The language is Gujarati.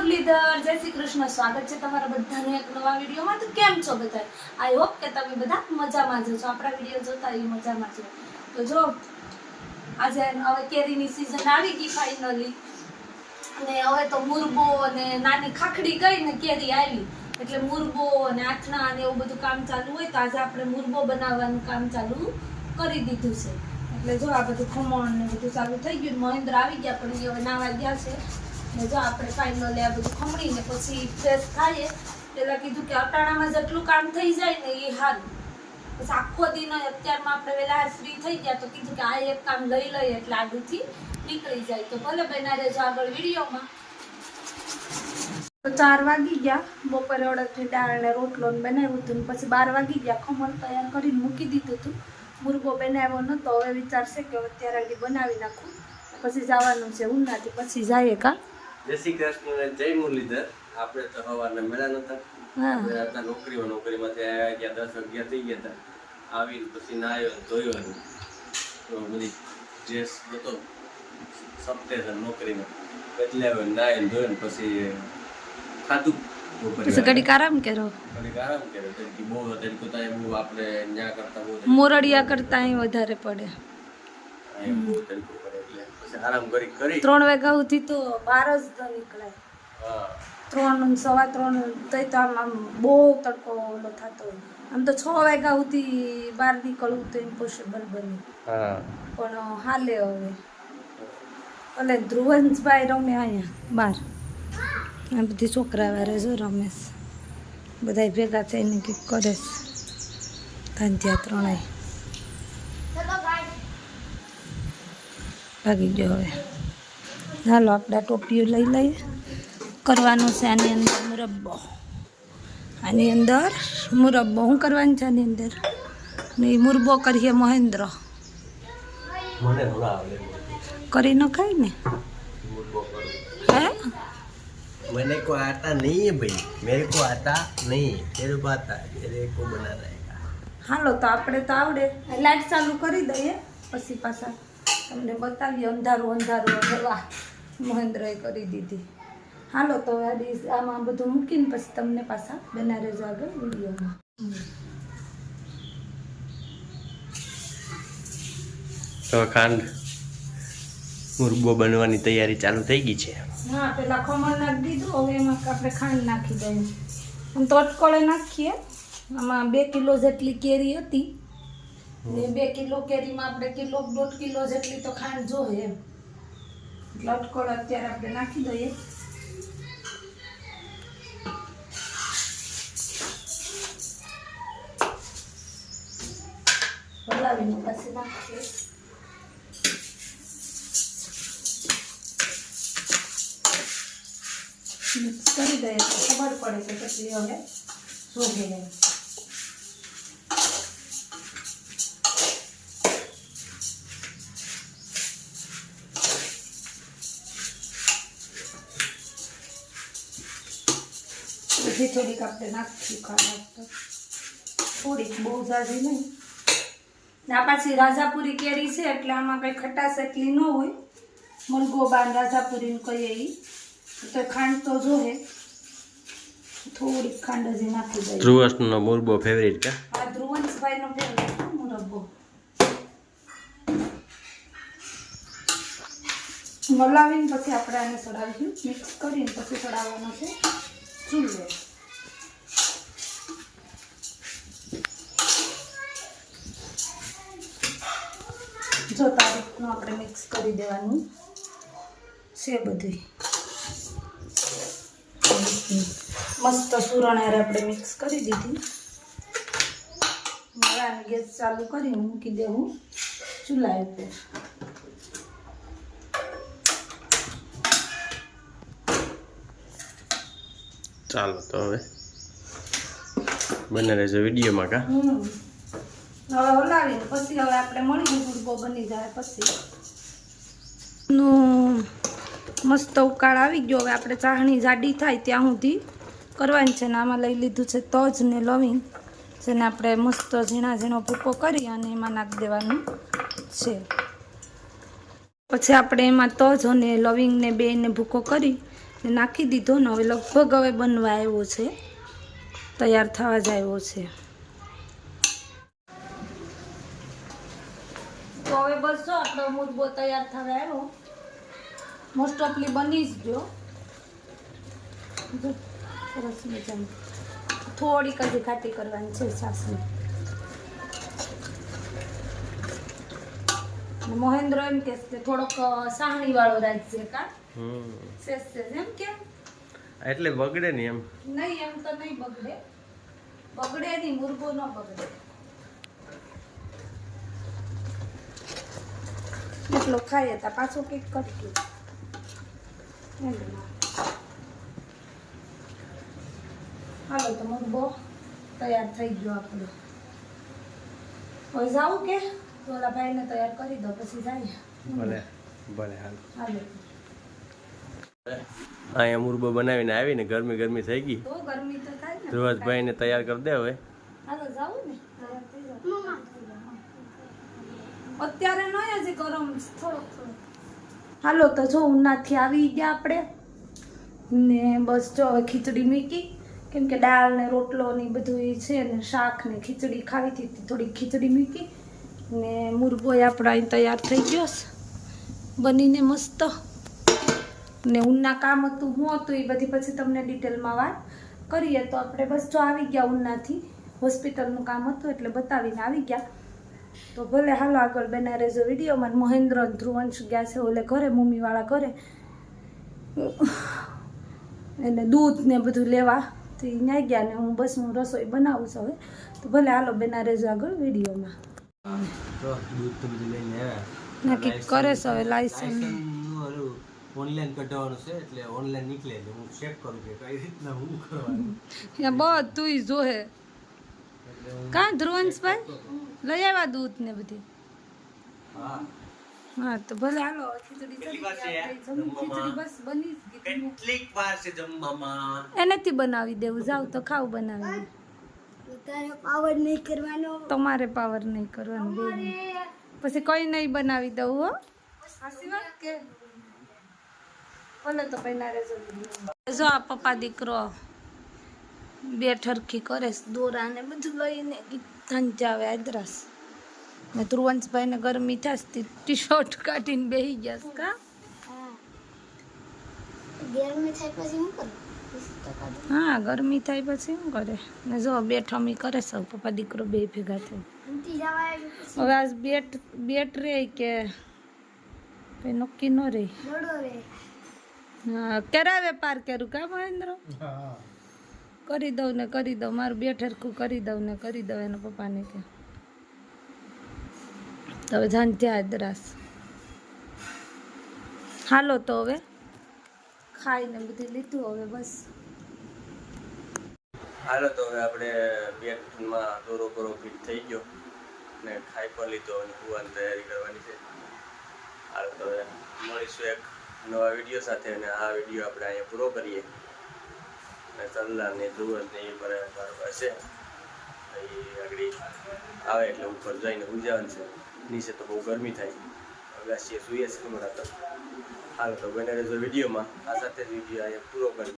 મુરલીધર, જય શ્રી કૃષ્ણ. સ્વાગત છે તમારા બધાને એક નવા વિડીયોમાં. તો કેમ છો બધા? આઈ હોપ કે તમે બધા મજામાં જ છો આપણા વીડિયો જોતા એ મજામાં છો તો જો, આજે હવે કેરીની સિઝન આવી ગઈ ફાઇનલી અને હવે તો મુરબો અને નાની ખાખડી ગઈ ને કેરી આવી એટલે મુરબો અને આથણા અને એવું બધું કામ ચાલુ હોય તો આજે આપણે મુરબો બનાવવાનું કામ ચાલુ કરી દીધું છે. એટલે જો આ બધું ખમણ ને બધું ચાલુ થઈ ગયું મહેન્દ્ર આવી ગયા પણ એ હવે નાવા ગયા છે. ને જો આપણે ફાઇનલી આ બધું ખમણીને પછી ફ્રેશ થાય, પેલા કીધું કે અટાણામાં જેટલું કામ થઈ જાય ને એ સારું પછી આખો દિન અત્યારમાં આપણે વહેલા ફ્રી થઈ ગયા તો કીધું કે આ એક કામ લઈ લઈએ એટલે આગળથી નીકળી જાય. તો ભલે બેના રહેજો આગળ વિડીયોમાં. તો ચાર વાગી ગયા. બપોરે અડદની દાળ અને રોટલો ને બનાવ્યું હતું પછી બાર વાગી ગયા. ખમણ તૈયાર કરીને મૂકી દીધું હતું. મુરગો બનાવ્યો નહોતો હવે વિચારશે કે અત્યારે આગળ બનાવી નાખું. પછી જવાનું છે ઉનાથી. પછી જાય કા જય શ્રી કૃષ્ણ જય મુરલીધર. આપણે તો સવારના મેળા નતા હા. હતા નોકરીમાં. નોકરીમાંથી આવ્યા ગયા દસ અગિયાર થઈ ગયા હતા. આવીને પછી નાયો ધોયો તો બધી ડ્રેસ હતો સપ્તે છે નોકરીનો એટલે હવે નાયો ધોયો પછી ખાધું ઘડીક આરામ કરો ઘડીક આરામ કર્યો. તરીકે બહુ તરીકે ત્યાં બહુ આપણે ન્યા કરતા મોરડિયા કરતા અહીં વધારે પડે. અહીં બહુ તરીકો આરામ કરી કરી. ત્રણ વાગ્યા સુધી તો બાર જ ન નીકળાય. હા. ત્રણ સવા ત્રણ તઈ તો આમ આમ બહુ તડકો ઓલો થતો આમ તો છ વાગ્યા સુધી બહાર નીકળવું તો ઇમ્પોસિબલ બને. પણ હાલે હવે. એટલે ધ્રુવંશભાઈ રમે અહીંયા બહાર. આ બધી છોકરા વારે જો રમેશ બધા ભેગા થઈને કંઈક કરે છે. ત્યાં ત્રણેય. ભાગી ગયો હવે ચાલો આપણે આ ટોપીઓ લઈ લઈએ કરવાનું છે આની અંદર મુરબ્બો આની અંદર મુરબ્બો શું કરવાનું છે આની અંદર ને ઈ મુરબ્બો કરીએ મહેન્દ્ર મને હમણાં આવડે કરી નખાય ને મુરબો કરું હે मैंने को आता नहीं है भाई मेरे को आता नहीं तेरे को आता है तेरे को बनाना है હાલો તો આપણે તો આવડે લાઈટ ચાલુ કરી દઈએ પછી પાછા તમને બતાવીએ અંધારું અંધારું હવે મહેન્દ્રએ કરી દીધી. હાલો તો આ ડીશ આમાં બધું મૂકીને પછી તમને પાછા બનારે જ આગળ વિડીયોમાં. તો ખાંડ મુરબો બનવાની તૈયારી ચાલુ થઈ ગઈ છે. હા પેલા ખમણ નાખી દીધું હવે એમાં આપણે ખાંડ નાખી દઈએ. આમ તો અટકળે નાખીએ. આમાં બે કિલો જેટલી કેરી હતી. ને બે કિલો કેરીમાં આપણે કિલો દોઢ કિલો જેટલી તો ખાંડ જોઈએ એમ. એટલે અટકળ અત્યારે આપણે નાખી દઈએ. હલાવીને પછી નાખીએ. મિક્સ કરી દઈએ તો ખબર પડે કે કેટલી હવે શોધે એમ. બધી થોડીક આપણે નાખીશું ખાવા તો થોડીક બહુ ઝાઝી નહીં. ને આ પાછી રાજાપુરી કેરી છે એટલે આમાં કંઈ ખટાશ એટલી ન હોય. મલગોબાન રાજાપુરીનું કહીએ એ તો ખાંડ તો જોહે. થોડીક ખાંડ હજી નાખી દઈએ. ધ્રુવસનો મુરબો ફેવરિટ કા? આ ધ્રુવંશભાઈનો ફેવરેટ મુરબ્બો મલાવીને પછી આપણે આને સડાવીશું મિક્સ કરીને પછી સડાવવાનો છે. ચૂલે. જો તારીખનું આપણે મિક્સ કરી દેવાનું છે બધી મસ્ત સુરણાર આપણે મિક્સ કરી દીધી. મારા આને ગેસ ચાલુ કરી મૂકી દેવું ચૂલા ઉપર. ચાલો તો હવે બને રહેજો વિડીયોમાં કા? આપણે મળી બની જાય પછી. નું મસ્ત ઉકાળ આવી ગયો. હવે આપણે ચાહણી જાડી થાય ત્યાં સુધી કરવાની છે ને આમાં લઈ લીધું છે તજ ને લવિંગ. જેને આપણે મસ્ત ઝીણા ઝીણો ભૂકો કરી અને એમાં નાખી દેવાનું છે. પછી આપણે એમાં તજ અને લવિંગને બેને ભૂકો કરી નાખી દીધો ને હવે લગભગ હવે બનવા આવ્યો છે. તૈયાર થવા જ આવ્યો છે તો હવે બસ જો આપણો મુરબો તૈયાર થવા આવ્યો. મોસ્ટ ઓફલી બની જ ગયો. જો, સરસ મજાની. થોડીક હજી ખાટી કરવાની છે સાસની. મહેન્દ્ર એમ કે છે થોડોક સાહણી વાળો રાખજે કા. સેસ એમ કેમ એટલે બગડે નહીં એમ. નહીં એમ તો નહીં બગડે. બગડે નહીં મુરગો ન બગડે. એટલો ખાઈએ હતા પાછો કંઈક કરી ગયું એમ ના. હાલો તો મુરગો તૈયાર થઈ ગયો આપણો. હવે જાવું કે? ઓલા ભાઈને તૈયાર કરી દો પછી જાય ભલે ભલે હાલો. હાલો. અહીંયા મુરબો બનાવીને આવીને ગરમી ગરમી થઈ ગઈ. તો ગરમી તો થાય ને. ધ્રુવજભાઈને તૈયાર કરી દે હવે. હાલો જાવું ને તૈયાર થઈ જાઓ. અત્યારે નહીં હજી ગરમ, થોડોક થોડોક. હાલો, તો જો ઉનાથી આવી ગયા આપણે. ને બસ જો હવે ખીચડી મૂકી. કેમ કે દાળ ને રોટલો ને બધું એ છે ને શાક ને ખીચડી ખાવી હતી થોડી ખીચડી મૂકી. ને મુરબોય આપણા અહીં તૈયાર થઈ ગયો બનીને મસ્ત. ને ઉનના કામ હતું, હું હતું એ બધી પછી તમને ડિટેલમાં વાત કરીએ. તો આપણે બસ જો આવી ગયા ઉનાથી હોસ્પિટલનું કામ હતું એટલે બતાવીને આવી ગયા. તો ભલે હાલો આગળ બના રહેજો વિડીયોમાં મહેન્દ્ર ધ્રુવંશ ગયા છે ઓલે ઘરે મમ્મીવાળા ઘરે. એને દૂધ ને બધું લેવા. તો એ ન્યા ગયા ને હું બસ હું રસોઈ બનાવું છું હવે. તો ભલે હાલો બના રહેજો આગળ વિડીયોમાં. તો દૂધ તો બધું લઈને નક્કી કરે છે હવે લાયસન્સ ઓનલાઈન કઢાવવાનું છે એટલે ઓનલાઈન નીકળે એટલે હું ચેક કરું કે કઈ રીતના હું કરવાનું. ત્યાં બધું જોહે. કાં ધ્રુવંશભાઈ? લઈ આવ્યા દૂધ ને બધી? હા. હા તો ભલે હાલો ખીચડી બસ બની કેટલીક વાર છે જમવામાં? એનેથી બનાવી દેવું જાવ તો ખાવ બનાવી. તારે પાવર નહીં કરવાનો. તમારે પાવર નહીં કરવાનું પછી કઈ નહીં બનાવી દઉં હો. કે? ભલે તો પહેલા જો આ પપ્પા દીકરો બે ઠરખી કરે દોરા ને બધું લઈને ધંજાવે આદરાસ. ને ધ્રુવંશભાઈને ગરમી થશે ટી શર્ટ કાઢીને બેસી ગયા કા? હા ગરમી થાય પછી શું કરું. હા થાય કરે? ને જો બે ઠમી કરે સૌ પપ્પા દીકરો બે ભેગા પછી? હવે આજ બેટ બેટ રે કે કઈ નક્કી ન રે. હા ક્યારે વેપાર કર્યું કા મહેન્દ્ર? કરી દઉં ને કરી દઉં. મારું બેઠરખું કરી દઉં ને કરી દઉં એના પપ્પાને કે. હવે જાન ત્યાં દ્રાસ હાલો તો હવે. ખાઈને બધું લીધું હવે બસ. હાલો તો હવે આપણે બેટમાં દોરો કરો ફિટ થઈ ગયો. ને ખાઈ પણ લીધો અને કુવાની તૈયારી કરવાની છે. હાલો તો હવે મળીશું એક નવા વીડિયો સાથે અને આ વીડિયો આપણે અહીંયા પૂરો કરીએ. અને સલ્લા ને ધ્રુવન ને એ બરાબર હશે એ આગળ આવે એટલે ઉપર જઈને ઉજાવાનું છે. નીચે તો બહુ ગરમી થાય અગાસીએ સુઈએ છે હમણાં હાલો, તો બને રહેજો વિડીયોમાં. આ સાથે જ વીડિયો અહીંયા પૂરો કરી